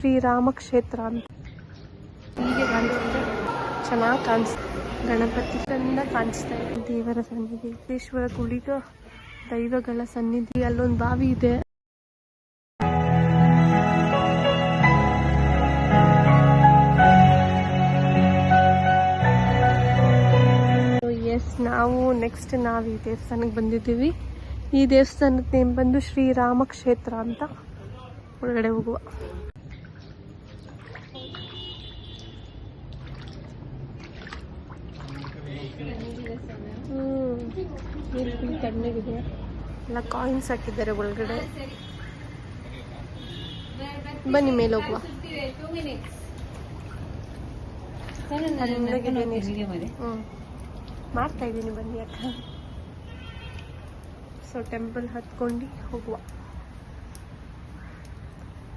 ಶ್ರೀರಾಮ ಕ್ಷೇತ್ರ ಅಂತ. ಹೀಗೆ ಚೆನ್ನಾಗಿ ಕಾಣಿಸ್ತಾ ಗಣಪತಿ ಚಂದ ಕಾಣಿಸ್ತಾ ಇದೆ. ದೇವರ ಸನ್ನಿಧಿ. ಈಶ್ವರ ಗುಳಿಗ ದೈವಗಳ ಸನ್ನಿಧಿ. ಅಲ್ಲೊಂದು ಬಾವಿ ಇದೆ. ನಾವು ನೆಕ್ಸ್ಟ್ ನಾವು ಈ ದೇವಸ್ಥಾನಕ್ಕೆ ಬಂದಿದ್ದೀವಿ. ಈ ದೇವಸ್ಥಾನದ ನೇಮ್ ಬಂದು ಶ್ರೀರಾಮ ಕ್ಷೇತ್ರ ಅಂತ ಒಳಗಡೆ ಹೋಗುವ. ನೀರು ಫುಲ್ ತಣ್ಣಗಿದೆ ಎಲ್ಲ ಕಾಯಿನ್ಸ್ ಹಾಕಿದ್ದಾರೆ ಒಳಗಡೆ. ಬನ್ನಿ ಮೇಲೆ ಹೋಗುವ. ಮಾಡ್ತಾ ಇದ್ದೀನಿ ಬನ್ನಿ ಅಕ್ಕ. ಸೊ ಟೆಂಪಲ್ ಹತ್ಕೊಂಡು ಹೋಗುವ.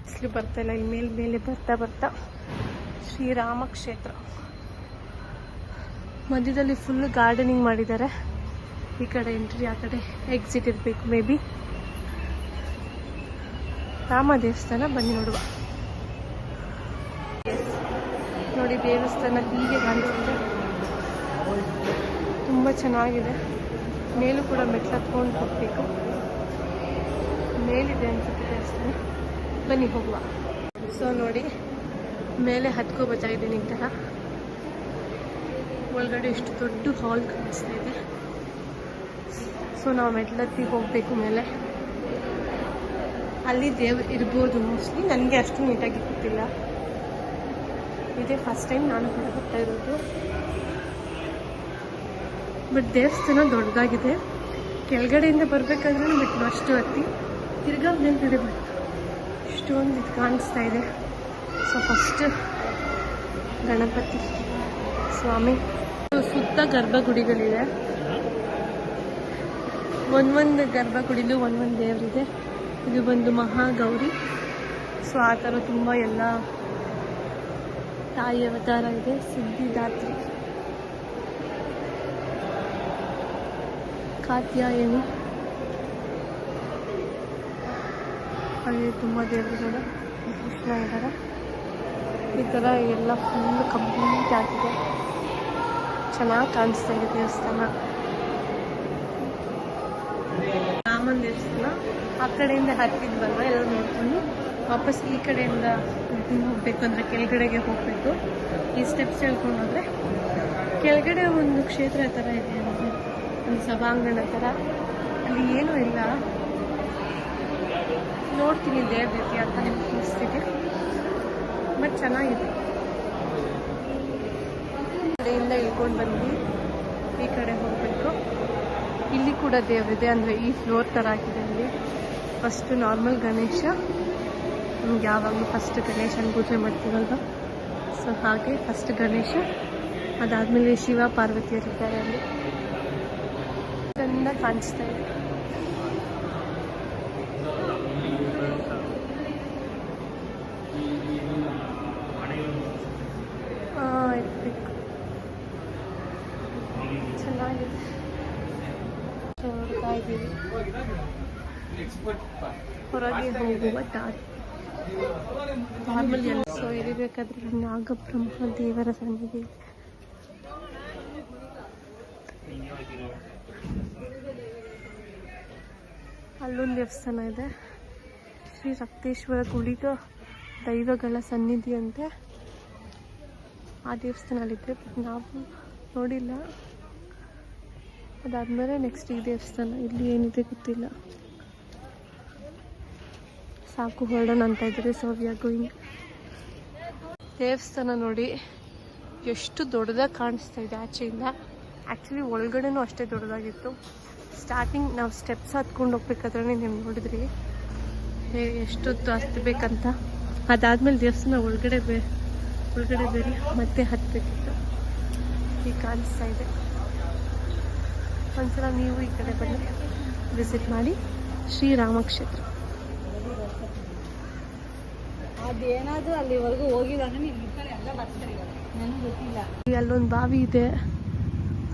ಬಿಸಿಲು ಬರ್ತಾ ಇಲ್ಲ ಇಲ್ಲಿ ಮೇಲೆ ಮೇಲೆ ಬರ್ತಾ ಬರ್ತಾ ಶ್ರೀರಾಮ ಕ್ಷೇತ್ರ ಮಧ್ಯದಲ್ಲಿ ಫುಲ್ ಗಾರ್ಡನಿಂಗ್ ಮಾಡಿದ್ದಾರೆ. ಈ ಕಡೆ ಎಂಟ್ರಿ ಆ ಕಡೆ ಎಕ್ಸಿಟ್ ಇರಬೇಕು ಮೇ ಬಿ ರಾಮ ದೇವಸ್ಥಾನ, ಬನ್ನಿ ನೋಡುವ. ನೋಡಿ, ದೇವಸ್ಥಾನ ಹೀಗೆ ಕಾಣಿಸುತ್ತೆ. ತುಂಬ ಚೆನ್ನಾಗಿದೆ. ಮೇಲೂ ಕೂಡ ಮೆಟ್ಲು ಹತ್ಕೊಂಡು ಹೋಗ್ಬೇಕು. ಮೇಲಿದೆ ಅನ್ಸುತ್ತೆ ದೇವಸ್ಥಾನ. ಬನ್ನಿ ಹೋಗುವ. ಸೊ ನೋಡಿ, ಮೇಲೆ ಹತ್ಕೋ ಬರ್ತಾ ಇದ್ದೀನಿ ಈ ಥರ ಒಳಗಡೆ ಎಷ್ಟು ದೊಡ್ಡ ಹಾಲ್ ಕಾಣಿಸ್ತಾ ಇದೆ. ಸೊ ನಾವು ಮೆಟ್ಲತ್ತಿ ಹೋಗಬೇಕು ಮೇಲೆ. ಅಲ್ಲಿ ದೇವ್ರು ಇರ್ಬೋದು ಮೋಸ್ಟ್ಲಿ ನನಗೆ ಅಷ್ಟು ನೀಟಾಗಿ ಗೊತ್ತಿಲ್ಲ. ಇದೇ ಫಸ್ಟ್ ಟೈಮ್ ನಾನು ಕೂಡ ಬರ್ತಾ ಇರೋದು. ಬಟ್ ದೇವಸ್ಥಾನ ದೊಡ್ಡದಾಗಿದೆ. ಕೆಳಗಡೆಯಿಂದ ಬರಬೇಕಾದ್ರೆ ಬಿಟ್ಟು ಅಷ್ಟು ಹತ್ತಿ ತಿರ್ಗಾ ಮೇಲ್ಗಡೆ ಬಟ್ ಇಷ್ಟೊಂದು ಇದು ಕಾಣಿಸ್ತಾ ಇದೆ. ಸೊ ಫಸ್ಟ್ ಗಣಪತಿ ಸ್ವಾಮಿ. ಸುತ್ತ ಗರ್ಭಗುಡಿಗಳಿದೆ. ಒಂದೊಂದು ಗರ್ಭಗುಡಿಲೂ ಒಂದೊಂದು ದೇವರಿದೆ. ಇದು ಬಂದು ಮಹಾಗೌರಿ. ಸೊ ಆ ಥರ ತುಂಬ ಎಲ್ಲ ತಾಯಿ ಅವತಾರ ಇದೆ. ಸಿದ್ಧಿದಾತ್ರಿ ಕಾತ್ಯಾಯನಿ ಅಲ್ಲಿ ತುಂಬ ದೇವರುಗಳು ಕೃಷ್ಣ ಇದ್ದಾರೆ ಈ ಥರ ಎಲ್ಲ ಫುಲ್ ಕಂಪ್ಲೀಟ್ ಆಗಿದೆ. ಚೆನ್ನಾಗಿ ಕಾಣಿಸ್ತಾ ಇದೆ ದೇವಸ್ಥಾನ. ರಾಮನ ದೇವಸ್ಥಾನ. ಆ ಕಡೆಯಿಂದ ಹತ್ತಿದ್ವಲ್ವ ಎಲ್ಲ ನೋಡ್ಕೊಂಡು ವಾಪಸ್ ಈ ಕಡೆಯಿಂದ ಹೋಗ್ಬೇಕು ಅಂದರೆ ಕೆಳಗಡೆಗೆ ಹೋಗಬೇಕು. ಈ ಸ್ಟೆಪ್ಸ್ ಹೇಳ್ಕೊಂಡು ಕೆಳಗಡೆ ಒಂದು ಕ್ಷೇತ್ರ ಥರ ಇದೆ ಒಂದು ಸಭಾಂಗಣ ಥರ ಅಲ್ಲಿ ಏನೂ ಇಲ್ಲ. ನೋಡ್ತೀನಿ ದೇವ್ರ ರೀತಿ ಅಂತ ಅನಿಸ್ತಿದೆ ಬಟ್ ಚೆನ್ನಾಗಿದೆ. ಕಡೆಯಿಂದ ಇಳ್ಕೊಂಡು ಬಂದು ಈ ಕಡೆ ಹೋಗಬೇಕು. ಇಲ್ಲಿ ಕೂಡ ದೇವರಿದೆ, ಅಂದರೆ ಈ ಫ್ಲೋರ್ ಥರ ಆಗಿದೆ ಅಲ್ಲಿ ಫಸ್ಟು ನಾರ್ಮಲ್ ಗಣೇಶ. ನಮ್ಗೆ ಯಾವಾಗಲೂ ಫಸ್ಟ್ ಗಣೇಶನ ಪೂಜೆ ಮಾಡ್ತೀವಲ್ವ ಸೊ ಹಾಗೆ ಫಸ್ಟ್ ಗಣೇಶ, ಅದಾದಮೇಲೆ ಶಿವ ಪಾರ್ವತಿಯರಿದ್ದಾರೆ ಅಲ್ಲಿ. ಚೆಂದ ಕಾಣಿಸ್ತಾ ಇದೆ ಆ, ಇರ್ಬೇಕು. ಚೆನ್ನಾಗಿದೆ ನೋಡ್ತಾ ಇದ್ದೀವಿ. ಹೊರಗೆ ಹೋಗುವ ದಾರಿ. ನಾರ್ಮಲ್ ನಾಗಬ್ರಹ್ಮ ದೇವರ ಸನ್ನಿಧಿ ಅಲ್ಲೊಂದು ದೇವಸ್ಥಾನ ಇದೆ. ಶ್ರೀ ರಕ್ತೇಶ್ವರ ಗುಳಿಗ ದೈವಗಳ ಸನ್ನಿಧಿ ಅಂತೆ ಆ ದೇವಸ್ಥಾನ ಅಲ್ಲಿದ್ದರೆ ಬಟ್ ನಾವು ನೋಡಿಲ್ಲ. ಅದಾದಮೇಲೆ ನೆಕ್ಸ್ಟ್ ಈ ದೇವಸ್ಥಾನ, ಇಲ್ಲಿ ಏನಿದೆ ಗೊತ್ತಿಲ್ಲ. ಸಾಕು, ಹೊರಡೋಣ ಅಂತ ಇದ್ದಾರೆ ಸೊ ವಿ ಗೋಯಿಂಗ್ ದೇವಸ್ಥಾನ ನೋಡಿ, ಎಷ್ಟು ದೊಡ್ಡದಾಗಿ ಕಾಣಿಸ್ತಾ ಇದೆ ಆಚೆಯಿಂದ. ಆ್ಯಕ್ಚುಲಿ ಒಳಗಡೆನೂ ಅಷ್ಟೇ ದೊಡ್ಡದಾಗಿತ್ತು. ಸ್ಟಾರ್ಟಿಂಗ್ ನಾವು ಸ್ಟೆಪ್ಸ್ ಹತ್ಕೊಂಡು ಹೋಗ್ಬೇಕಾದ್ರೆ ನೀವು ನೋಡಿದ್ರಿ. ಎಷ್ಟೊತ್ತು ಹತ್ತಬೇಕಂತ ಅದಾದಮೇಲೆ ದೇವಸ್ಥಾನ ಒಳಗಡೆ ಬೇ ಒಳಗಡೆ ಬೇರೆ ಮತ್ತೆ ಹತ್ತಬೇಕಿತ್ತು ಈಗ ಕಾಣಿಸ್ತಾ ಇದೆ. ಒಂದ್ಸಲ ನೀವು ಈ ಕಡೆ ಬಂದು ವಿಸಿಟ್ ಮಾಡಿ ಶ್ರೀರಾಮಕ್ಷೇತ್ರ ಅದೇನಾದ್ರೂ ಅಲ್ಲಿವರೆಗೂ ಹೋಗಿಲ್ಲ ಅಂದ್ರೆ ನೀನು ಈ ಕಡೆ ಎಲ್ಲ ಬರ್ತಾರೆ ನನಗೆ ಗೊತ್ತಿಲ್ಲ. ಅಲ್ಲೊಂದು ಬಾವಿ ಇದೆ.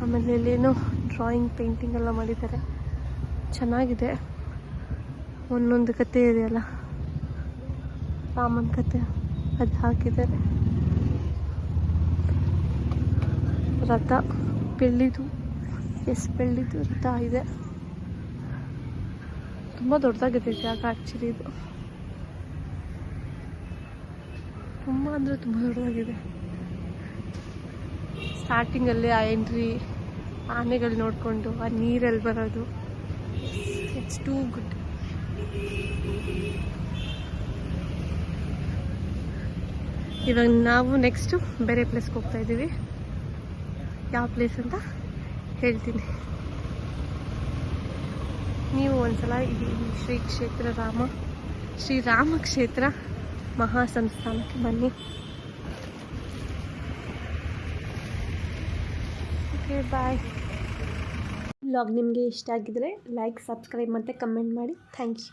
ಆಮೇಲೆ ಇಲ್ಲೇನೋ ಡ್ರಾಯಿಂಗ್ ಪೇಂಟಿಂಗ್ ಎಲ್ಲ ಮಾಡಿದ್ದಾರೆ. ಚೆನ್ನಾಗಿದೆ. ಒಂದೊಂದು ಕತೆ ಇದೆಯಲ್ಲ ರಾಮನ ಕತೆ ಅದು ಹಾಕಿದ್ದಾರೆ. ರಥ ಬೆಳ್ಳಿದು. ಎಸ್ ಬೆಳ್ಳಿದು ರಥ ಇದೆ. ತುಂಬ ದೊಡ್ಡದಾಗಿದೆ ಜಾಗ ಆ್ಯಕ್ಚುಲಿ ಇದು? ತುಂಬ ಅಂದರೆ ತುಂಬ ದೊಡ್ಡದಾಗಿದೆ. ಸ್ಟಾರ್ಟಿಂಗಲ್ಲಿ ಆ ಎಂಟ್ರಿ ಆನೆಗಳು ನೋಡಿಕೊಂಡು, ಆ ನೀರಲ್ಲಿ ಬರೋದು. ಇಟ್ಸ್ ಟೂ ಗುಡ್ ಇವಾಗ ನಾವು ನೆಕ್ಸ್ಟು ಬೇರೆ ಪ್ಲೇಸ್ಗೆ ಹೋಗ್ತಾ ಇದ್ದೀವಿ. ಯಾವ ಪ್ಲೇಸ್ ಅಂತ? ಹೇಳ್ತೀನಿ. ನೀವು ಒಂದ್ಸಲ ಈ ಶ್ರೀ ಕ್ಷೇತ್ರ ರಾಮ ಶ್ರೀರಾಮ ಕ್ಷೇತ್ರ ಮಹಾ ಸಂಸ್ಥಾನಕ್ಕೆ ಬನ್ನಿ. ಓಕೆ ಬಾಯ್ ಬ್ಲಾಗ್ ನಿಮಗೆ ಇಷ್ಟ ಆಗಿದ್ರೆ ಲೈಕ್ ಸಬ್ಸ್ಕ್ರೈಬ್ ಮತ್ತು ಕಮೆಂಟ್ ಮಾಡಿ. Thank you